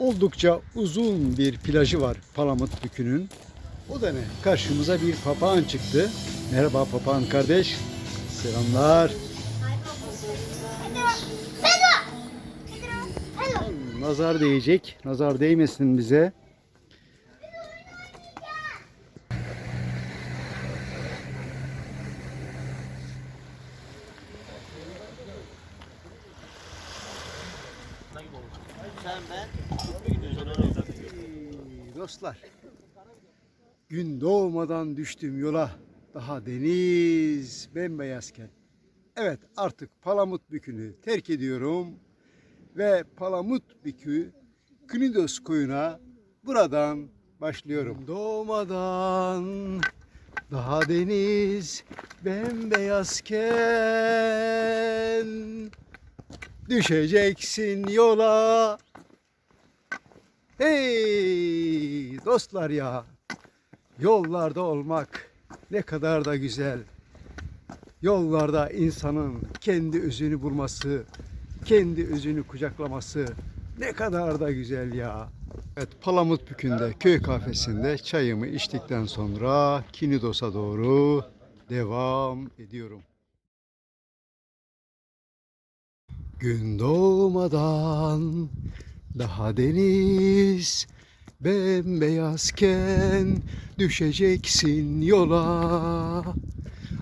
Oldukça uzun bir plajı var Palamut Bükü'nün. O da ne? Karşımıza bir papağan çıktı. Merhaba papağan kardeş. Selamlar. Nazar değecek. Nazar değmesin bize. Dostlar. Gün doğmadan düştüm yola. Daha deniz bembeyazken. Evet artık Palamut Bükü'nü terk ediyorum. Ve Palamut Bükü Knidos koyuna buradan başlıyorum. Doğmadan daha deniz bembeyazken düşeceksin yola. Hey dostlar ya. Yollarda olmak ne kadar da güzel. Yollarda insanın kendi özünü bulması, kendi özünü kucaklaması ne kadar da güzel ya. Evet Palamut Bükü'nde köy kafesinde çayımı içtikten sonra Kinidos'a doğru devam ediyorum. Gün doğmadan daha deniz bembeyazken düşeceksin yola.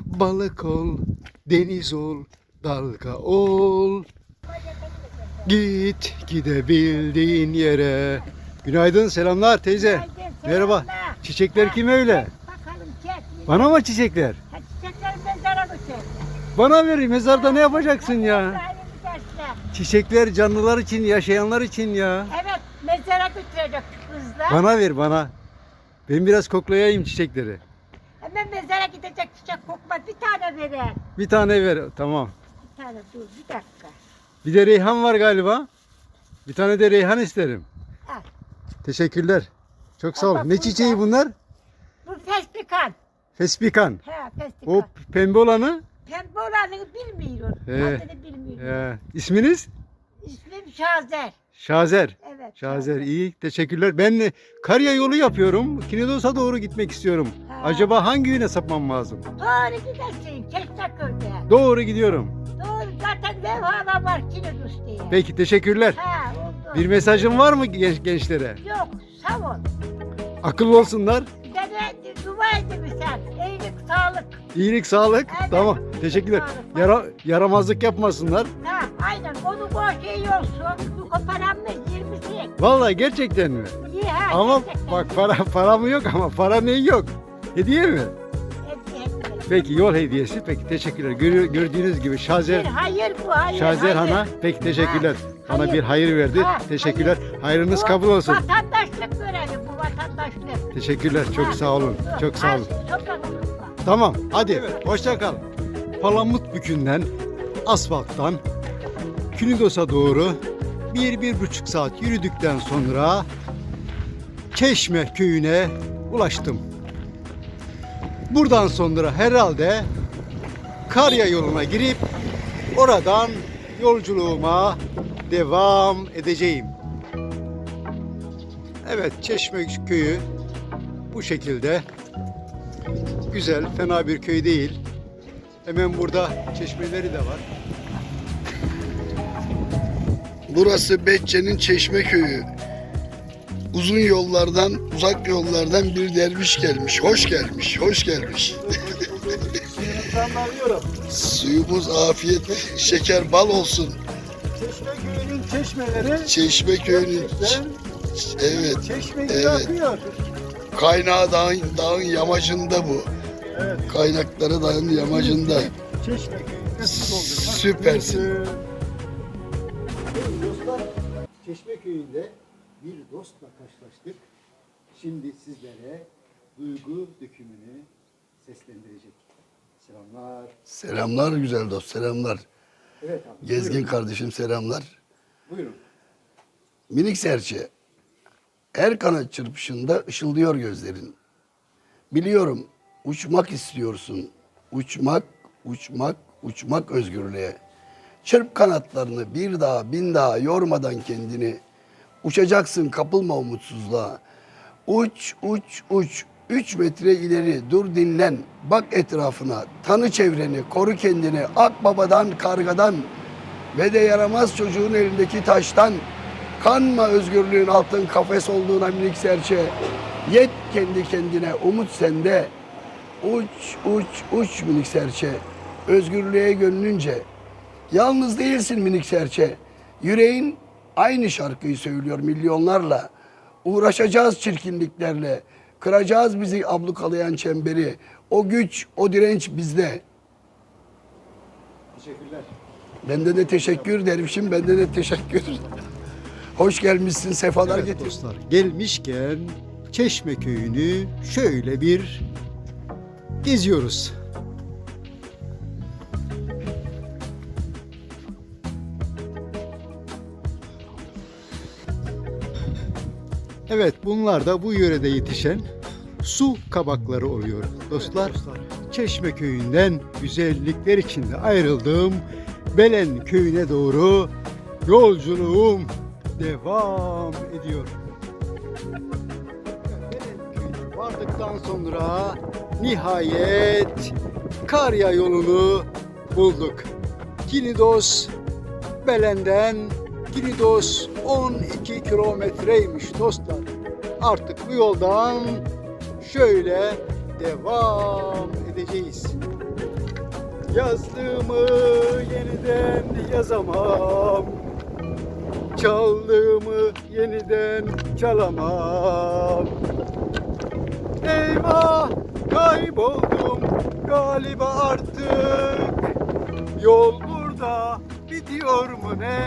Balık ol, deniz ol, dalga ol. Git gidebildiğin yere. Günaydın, selamlar teyze. Günaydın, Merhaba. Çiçekler kim öyle? Bakalım çek. Bana mı çiçekler? Ha, Çiçekleri mezara. Bana ver, mezarda ne yapacaksın ya? Çiçekler canlılar için, yaşayanlar için ya. Evet mezara götürecek kızlar. Bana ver, bana. Ben biraz koklayayım çiçekleri. Hemen mezara gidecek çiçek kokmaz. Bir tane verin. Bir tane ver, tamam. Bir tane dur bir dakika. Bir de reyhan var galiba. Bir tane de reyhan isterim. Al. Teşekkürler. Çok sağ ol. Ama Ne burada- çiçeği bunlar? Bu fespikan. Fespikan. He fespikan. O pembe olanı. Pembe olanı bilmiyorum. He. Adını bilmiyorum. Ee, isminiz? İsmim Şazer. Şazer. Evet. Şazer iyi. Teşekkürler. Ben e, Karya yolu yapıyorum. Kinidos'a doğru gitmek istiyorum. Ha. Acaba hangi yöne sapmam lazım? Doğru gidersin. Keştaköy'de. Doğru gidiyorum. Doğru zaten levhada var Kinedus diye. Peki teşekkürler. Ha oldu. Bir mesajın var mı genç, gençlere? Yok sağ ol. Akıllı olsunlar. Dede dua edin sen. Sağlık. İyilik, sağlık. Evet. Tamam. Teşekkürler. Sağlık. Yara, yaramazlık yapmasınlar. Ha, aynen. Onu boş şey olsun. Bu koparanmış 20'si. Vallahi gerçekten mi? İyi ha. Ama gerçekten. bak para paramı yok ama para neyi yok? Hediye mi? Peki yol hediyesi. Peki teşekkürler. Görüyor, gördüğünüz gibi Bir Şazer hayır bu hayır. Şazer hayır. Han'a peki teşekkürler. Ha, Bana hayır. bir hayır verdi. Ha, Teşekkürler. hayır. Hayrınız Bu kabul olsun. Vatandaşlık görevi bu vatandaşlık. Teşekkürler. Çok Ha, sağ olun. dur. Çok sağ olun. Tamam. Hadi. Hoşça kal. Palamut Bükü'nden asfalttan Künidos'a doğru bir, bir buçuk saat yürüdükten sonra Çeşme köyüne ulaştım. Buradan sonra herhalde Karya yoluna girip oradan yolculuğuma devam edeceğim. Evet Çeşme köyü bu şekilde. Güzel, fena bir köy değil. Hemen burada çeşmeleri de var. Burası Betçe'nin Çeşme köyü. Uzun yollardan, uzak yollardan bir derviş gelmiş. Hoş gelmiş, hoş gelmiş. Suyumuz afiyet, şeker bal olsun. Çeşme köyünün çeşmeleri Çeşme köyünün, evet, çeşme evet. akıyor. kaynağı dağın, dağın yamacında bu. Evet. Kaynakları dağın yamacında. Çeşme köyünde su doldurmak. Süpersin. Dostlar, Çeşme köyünde bir dostla karşılaştık. Şimdi sizlere duygu dökümünü seslendirecek. Selamlar. Selamlar güzel dost, selamlar. Evet abi. Gezgin Buyurun. kardeşim selamlar. buyurun. Minik serçe. Her kanat çırpışında ışıldıyor gözlerin. Biliyorum uçmak istiyorsun. Uçmak, uçmak, uçmak özgürlüğe. Çırp kanatlarını bir daha bin daha yormadan kendini. Uçacaksın kapılma umutsuzluğa. Uç uç uç. Üç metre ileri dur dinlen. Bak etrafına. Tanı çevreni. Koru kendini. Akbabadan kargadan ve de yaramaz çocuğun elindeki taştan. Kanma özgürlüğün altın kafes olduğuna minik serçe. Yet kendi kendine umut sende. Uç uç uç minik serçe. Özgürlüğe gönlünce. Yalnız değilsin minik serçe. Yüreğin aynı şarkıyı söylüyor milyonlarla. Uğraşacağız çirkinliklerle. Kıracağız bizi ablukalayan çemberi. O güç, o direnç bizde. Teşekkürler. Bende de teşekkür dervişim, bende de teşekkür. Hoş gelmişsin, sefalar Evet getir. dostlar gelmişken Çeşme köyünü şöyle bir geziyoruz. Evet bunlar da bu yörede yetişen su kabakları oluyor dostlar. Çeşme köyünden güzellikler içinde ayrıldığım Belen köyüne doğru yolculuğum devam ediyor. Belen köyüne vardıktan sonra nihayet Karya yolunu bulduk. Kinidos Belen'den Kinidos 12 kilometreymiş dostlar. Artık bu yoldan şöyle devam edeceğiz. Yazdığımı yeniden yazamam. Çaldığımı yeniden çalamam. Eyvah kayboldum galiba artık. Yol burada bitiyor mu ne?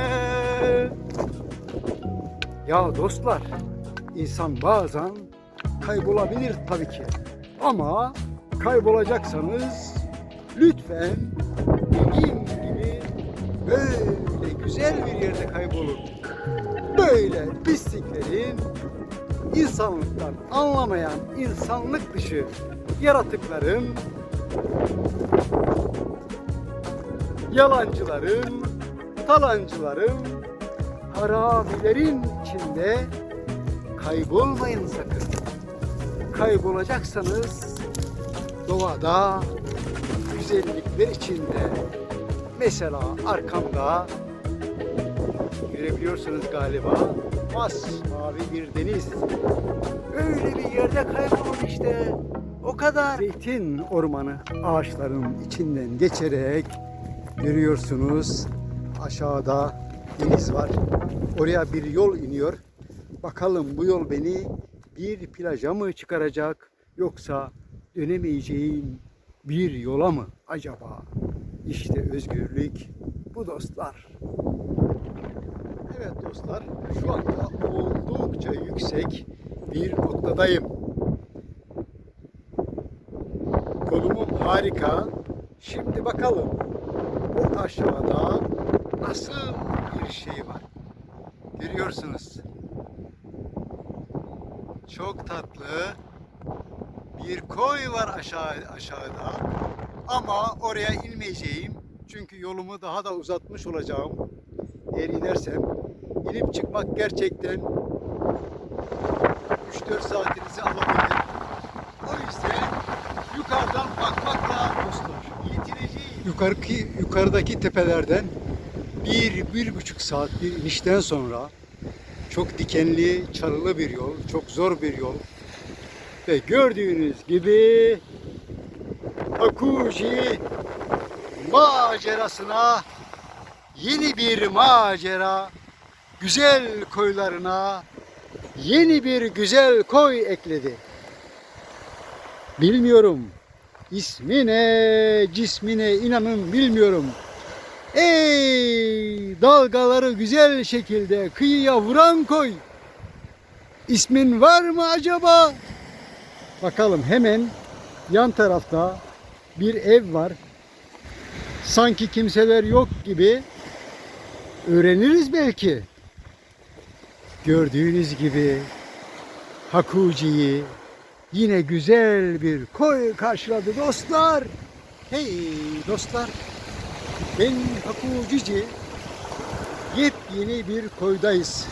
Ya dostlar insan bazen kaybolabilir tabii ki. Ama kaybolacaksanız lütfen dediğim gibi böyle güzel bir yerde kaybolun. Böyle pisliklerin insanlıktan anlamayan insanlık dışı yaratıkların yalancıların, talancıların, haramilerin içinde kaybolmayın sakın. Kaybolacaksanız doğada güzellikler içinde mesela arkamda görebiliyorsunuz galiba masmavi bir deniz. Öyle bir yerde kaybolun işte. O kadar. Zeytin ormanı ağaçların içinden geçerek görüyorsunuz aşağıda deniz var. Oraya bir yol iniyor. Bakalım bu yol beni bir plaja mı çıkaracak yoksa dönemeyeceğim bir yola mı acaba? İşte özgürlük bu dostlar. Evet dostlar şu anda oldukça yüksek bir noktadayım. Konumum harika. Şimdi bakalım o aşağıda nasıl bir şey var. Görüyorsunuz. Çok tatlı bir koy var aşağı aşağıda. Ama oraya inmeyeceğim. Çünkü yolumu daha da uzatmış olacağım. Eğer inersem inip çıkmak gerçekten 3-4 saatinizi alabilir. O yüzden yukarıdan bakmakla dostlar yetineceğim. Yukarıki, yukarıdaki tepelerden bir, bir buçuk saat bir inişten sonra çok dikenli, çalılı bir yol, çok zor bir yol. Ve gördüğünüz gibi Akuji macerasına yeni bir macera, güzel koylarına yeni bir güzel koy ekledi. Bilmiyorum. ismine, cismine inanın bilmiyorum. Ey dalgaları güzel şekilde kıyıya vuran koy. İsmin var mı acaba? Bakalım hemen yan tarafta bir ev var. Sanki kimseler yok gibi öğreniriz belki. Gördüğünüz gibi Hakuci'yi yine güzel bir koy karşıladı dostlar. Hey dostlar ben Hakucici yepyeni bir koydayız.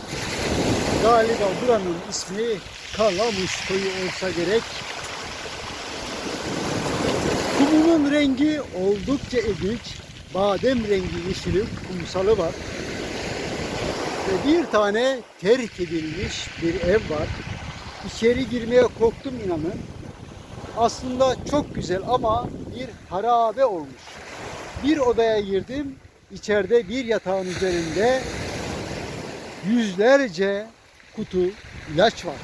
Galiba buranın ismi Kalamış Koyu olsa gerek. Kumunun rengi oldukça ilginç. Badem rengi yeşili kumsalı var. Ve bir tane terk edilmiş bir ev var. İçeri girmeye korktum inanın. Aslında çok güzel ama bir harabe olmuş. Bir odaya girdim. İçeride bir yatağın üzerinde yüzlerce kutu ilaç var.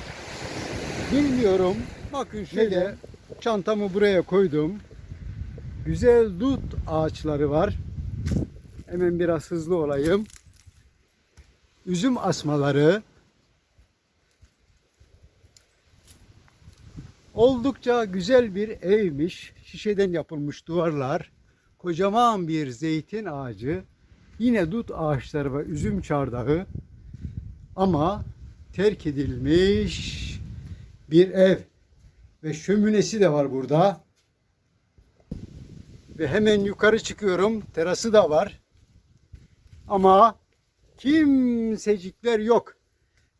Bilmiyorum. Bakın şöyle çantamı buraya koydum. Güzel dut ağaçları var. Hemen biraz hızlı olayım. Üzüm asmaları. Oldukça güzel bir evmiş. Şişeden yapılmış duvarlar. Kocaman bir zeytin ağacı. Yine dut ağaçları ve üzüm çardağı. Ama terk edilmiş bir ev. Ve şöminesi de var burada. Ve hemen yukarı çıkıyorum. Terası da var. Ama kimsecikler yok.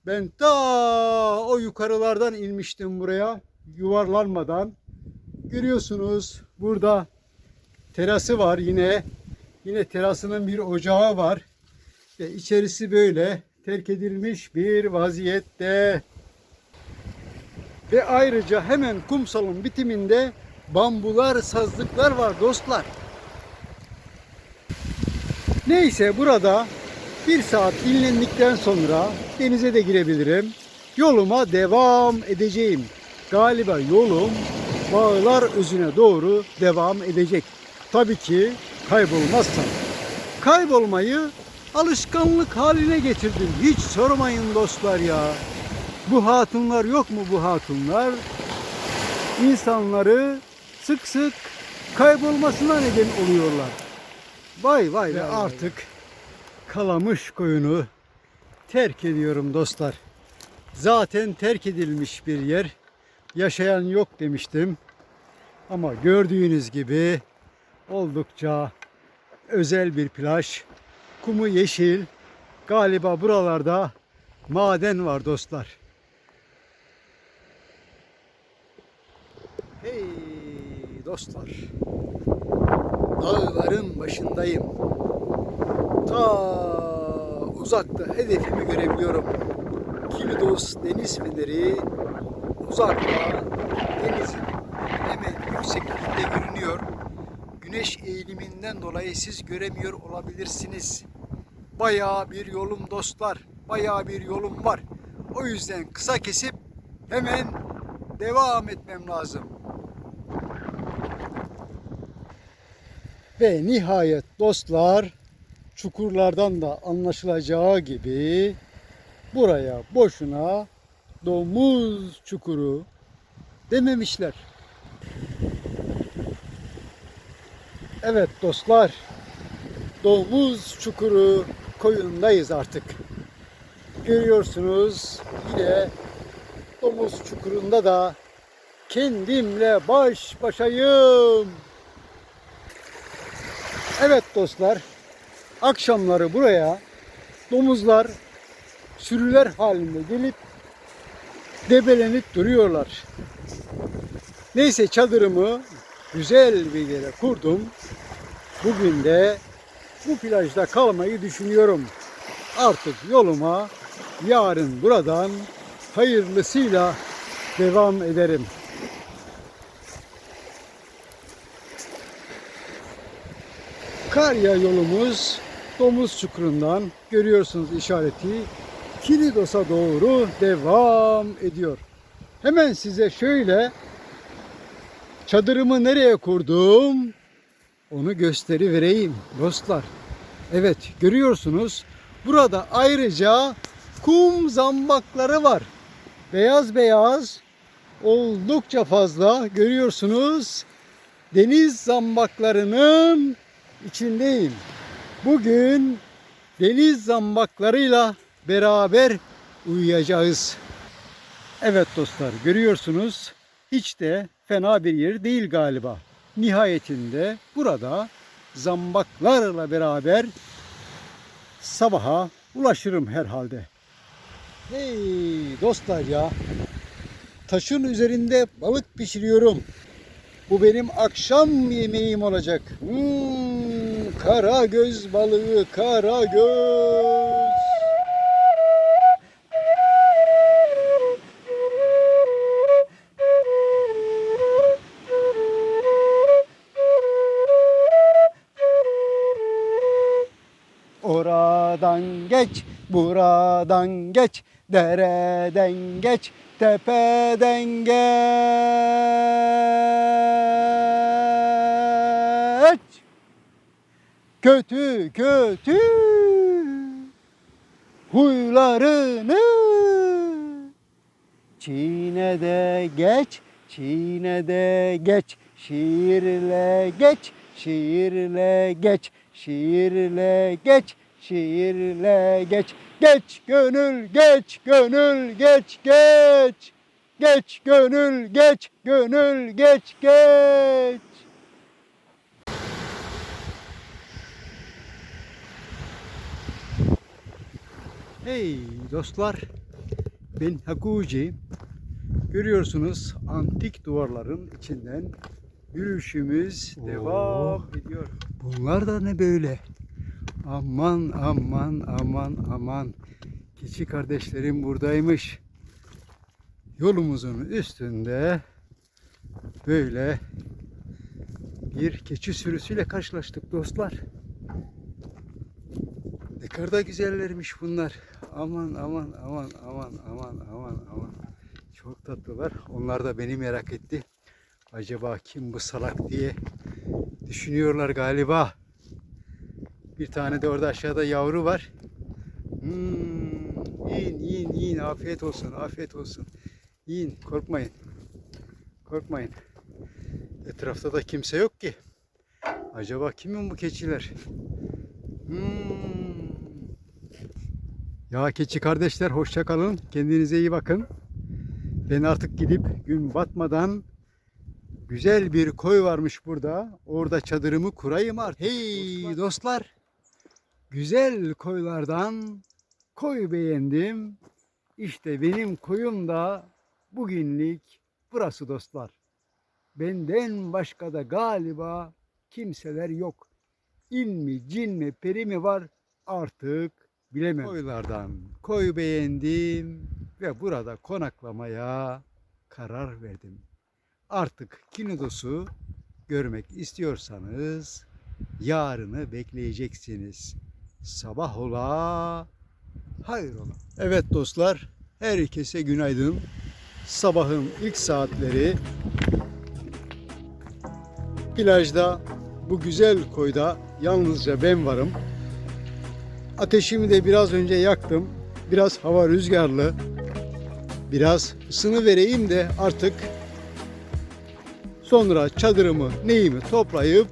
Ben ta o yukarılardan inmiştim buraya yuvarlanmadan. Görüyorsunuz burada terası var yine. Yine terasının bir ocağı var. Ve içerisi böyle terk edilmiş bir vaziyette. Ve ayrıca hemen kumsalın bitiminde bambular, sazlıklar var dostlar. Neyse burada bir saat dinlendikten sonra denize de girebilirim. Yoluma devam edeceğim. Galiba yolum bağlar özüne doğru devam edecek. Tabii ki kaybolmazsam. Kaybolmayı alışkanlık haline getirdim. Hiç sormayın dostlar ya. Bu hatunlar yok mu bu hatunlar? İnsanları sık sık kaybolmasına neden oluyorlar. Vay vay ve artık Kalamış koyunu terk ediyorum dostlar. Zaten terk edilmiş bir yer. Yaşayan yok demiştim. Ama gördüğünüz gibi oldukça özel bir plaj. Kumu yeşil. Galiba buralarda maden var dostlar. Hey dostlar. Dağların başındayım. Ta uzakta hedefimi görebiliyorum. Kilidos deniz feneri uzakta denizin hemen yükseklikte görünüyor. Güneş eğiliminden dolayı siz göremiyor olabilirsiniz. Bayağı bir yolum dostlar. Bayağı bir yolum var. O yüzden kısa kesip hemen devam etmem lazım. Ve nihayet dostlar çukurlardan da anlaşılacağı gibi buraya boşuna domuz çukuru dememişler. Evet dostlar domuz çukuru koyundayız artık. Görüyorsunuz yine domuz çukurunda da kendimle baş başayım. Evet dostlar, akşamları buraya domuzlar sürüler halinde gelip debelenip duruyorlar. Neyse çadırımı güzel bir yere kurdum. Bugün de bu plajda kalmayı düşünüyorum. Artık yoluma yarın buradan hayırlısıyla devam ederim. Karya yolumuz Domuz Çukuru'ndan görüyorsunuz işareti Kilidos'a doğru devam ediyor. Hemen size şöyle çadırımı nereye kurdum onu gösteri vereyim dostlar. Evet görüyorsunuz burada ayrıca kum zambakları var. Beyaz beyaz oldukça fazla görüyorsunuz. Deniz zambaklarının içindeyim. Bugün deniz zambaklarıyla beraber uyuyacağız. Evet dostlar görüyorsunuz hiç de fena bir yer değil galiba. Nihayetinde burada zambaklarla beraber sabaha ulaşırım herhalde. Hey dostlar ya. Taşın üzerinde balık pişiriyorum. Bu benim akşam yemeğim olacak. Hmm, kara göz balığı, kara göz. Oradan geç, buradan geç, dereden geç, tepeden geç. Kötü kötü. Huylarını Çiğne de geç, çiğne de geç, şiirle geç, şiirle geç, şiirle geç, şiirle geç, geç gönül geç, gönül geç, geç, geç gönül geç, gönül geç, geç. Hey dostlar, ben Hakuci. Görüyorsunuz antik duvarların içinden yürüyüşümüz devam ediyor. Bunlar da ne böyle? Aman aman aman aman. Keçi kardeşlerim buradaymış. Yolumuzun üstünde böyle bir keçi sürüsüyle karşılaştık dostlar. Ne kadar da güzellermiş bunlar. Aman aman aman aman aman aman aman. Çok tatlılar. Onlar da beni merak etti. Acaba kim bu salak diye düşünüyorlar galiba. Bir tane de orada aşağıda yavru var. Hmm, yiyin yiyin yiyin. Afiyet olsun afiyet olsun. Yiyin korkmayın. Korkmayın. Etrafta da kimse yok ki. Acaba kimin bu keçiler? Hmm. Ya keçi kardeşler hoşça kalın. Kendinize iyi bakın. Ben artık gidip gün batmadan güzel bir koy varmış burada. Orada çadırımı kurayım artık. Hey dostlar. Güzel koylardan koy beğendim. İşte benim koyum da bugünlük burası dostlar. Benden başka da galiba kimseler yok. İn mi, cin mi, peri mi var artık bilemem. Koylardan koy beğendim ve burada konaklamaya karar verdim. Artık Kinidos'u görmek istiyorsanız yarını bekleyeceksiniz. Sabah ola, hayır ola. Evet dostlar, herkese günaydın. Sabahın ilk saatleri plajda bu güzel koyda yalnızca ben varım. Ateşimi de biraz önce yaktım. Biraz hava rüzgarlı. Biraz ısını vereyim de artık sonra çadırımı neyimi toplayıp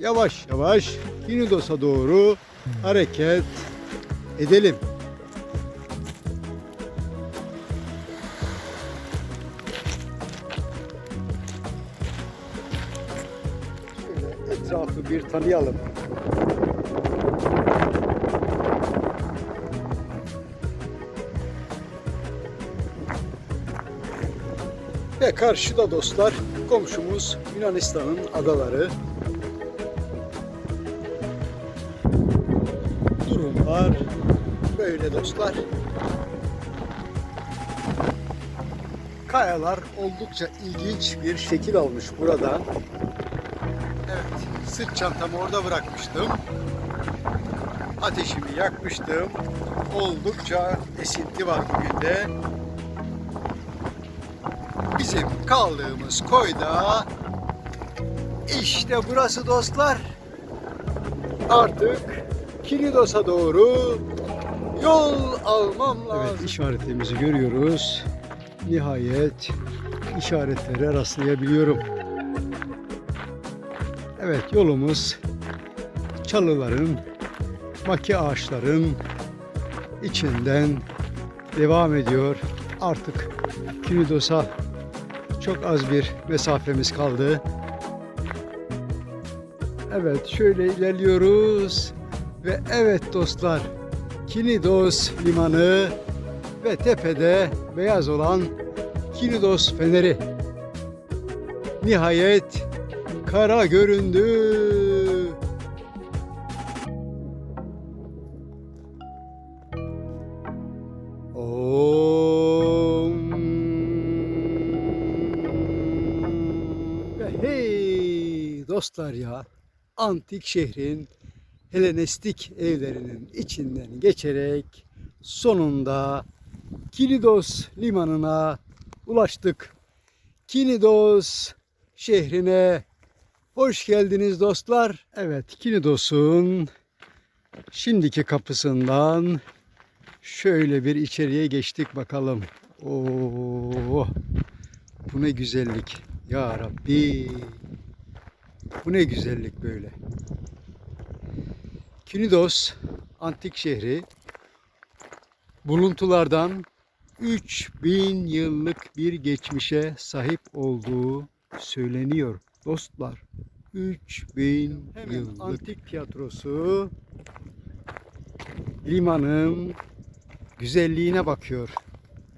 yavaş yavaş Kinidos'a doğru hareket edelim. Şöyle etrafı bir tanıyalım. Ve karşıda dostlar komşumuz Yunanistan'ın adaları. Durumlar böyle dostlar. Kayalar oldukça ilginç bir şekil almış burada. Evet, sırt çantamı orada bırakmıştım. Ateşimi yakmıştım. Oldukça esinti var bugün de. Bizim kaldığımız koyda işte burası dostlar. Artık Kilidos'a doğru yol almam lazım. Evet işaretimizi görüyoruz. Nihayet işaretlere rastlayabiliyorum. Evet yolumuz çalıların, maki ağaçların içinden devam ediyor. Artık Kilidos'a çok az bir mesafemiz kaldı. Evet şöyle ilerliyoruz ve evet dostlar Kinidos limanı ve tepede beyaz olan Kilidos feneri. Nihayet kara göründü. Om. Ve hey dostlar ya antik şehrin Helenistik evlerinin içinden geçerek sonunda Kilidos limanına ulaştık. Kilidos şehrine hoş geldiniz dostlar. Evet Kilidos'un şimdiki kapısından şöyle bir içeriye geçtik bakalım. Oo, bu ne güzellik ya Rabbi. Bu ne güzellik böyle. Kinidos antik şehri buluntulardan 3000 yıllık bir geçmişe sahip olduğu söyleniyor dostlar. 3000 Hemen yıllık antik tiyatrosu limanın güzelliğine bakıyor.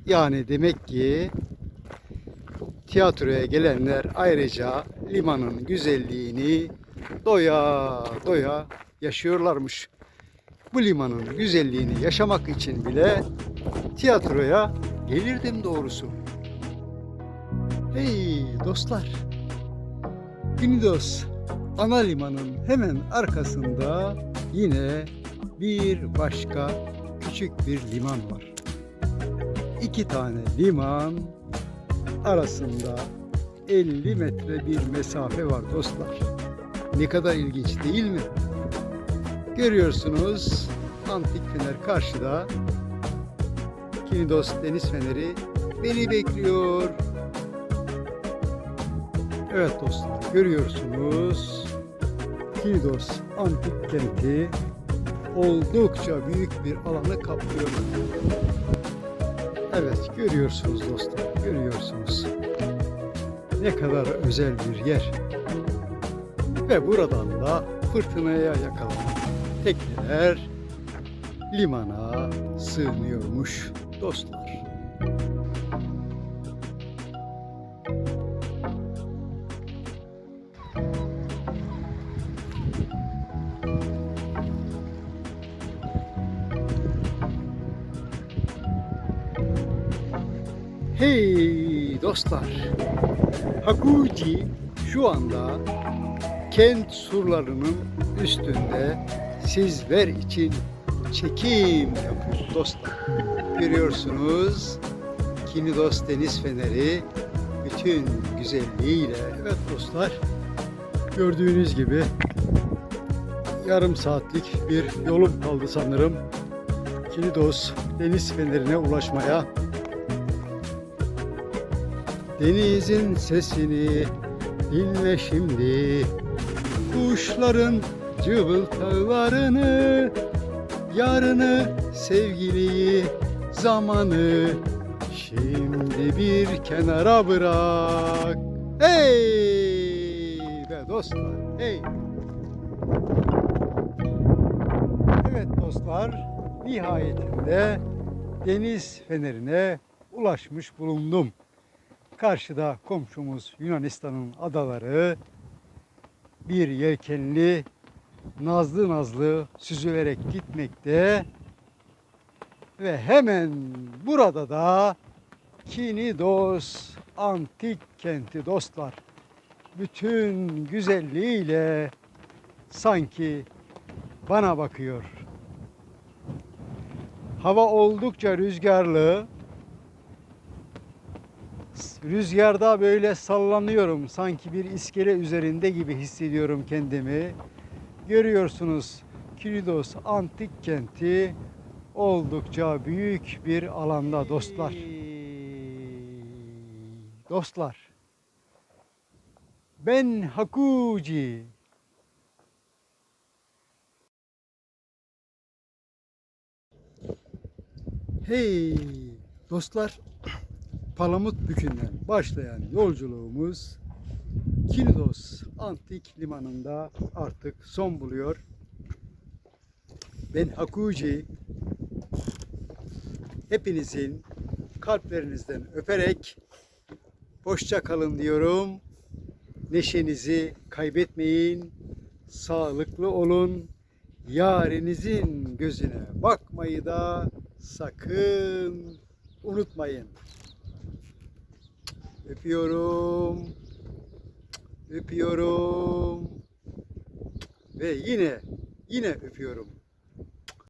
Yani demek ki tiyatroya gelenler ayrıca limanın güzelliğini doya doya yaşıyorlarmış. Bu limanın güzelliğini yaşamak için bile tiyatroya gelirdim doğrusu. Hey dostlar. Knidos ana limanın hemen arkasında yine bir başka küçük bir liman var. İki tane liman arasında 50 metre bir mesafe var dostlar. Ne kadar ilginç değil mi? Görüyorsunuz antik fener karşıda. Kinidos deniz feneri beni bekliyor. Evet dostlar görüyorsunuz. Kinidos antik kenti oldukça büyük bir alanı kaplıyor. Evet görüyorsunuz dostlar görüyorsunuz. Ne kadar özel bir yer. Ve buradan da fırtınaya yakalanan tekneler limana sığınıyormuş dostlar. Hey dostlar. Hakuji şu anda kent surlarının üstünde sizler için çekim yapıyor dostlar. Görüyorsunuz Kinidos Deniz Feneri bütün güzelliğiyle. Evet dostlar gördüğünüz gibi yarım saatlik bir yolum kaldı sanırım. Kinidos Deniz Feneri'ne ulaşmaya. Denizin sesini dinle şimdi Kuşların cıvıltılarını Yarını, sevgiliyi, zamanı Şimdi bir kenara bırak Hey be dostlar hey Evet dostlar nihayetinde deniz fenerine ulaşmış bulundum. Karşıda komşumuz Yunanistan'ın adaları bir yelkenli nazlı nazlı süzülerek gitmekte ve hemen burada da Kinidos antik kenti dostlar. Bütün güzelliğiyle sanki bana bakıyor. Hava oldukça rüzgarlı. Rüzgarda böyle sallanıyorum. Sanki bir iskele üzerinde gibi hissediyorum kendimi. Görüyorsunuz Kilidos antik kenti oldukça büyük bir alanda dostlar. Dostlar. Ben Hakuji. Hey dostlar. Palamut Bükü'nden başlayan yolculuğumuz Kilidos Antik Limanı'nda artık son buluyor. Ben Hakuji hepinizin kalplerinizden öperek hoşça kalın diyorum. Neşenizi kaybetmeyin. Sağlıklı olun. Yarenizin gözüne bakmayı da sakın unutmayın. Öpüyorum. Öpüyorum. Ve yine yine öpüyorum.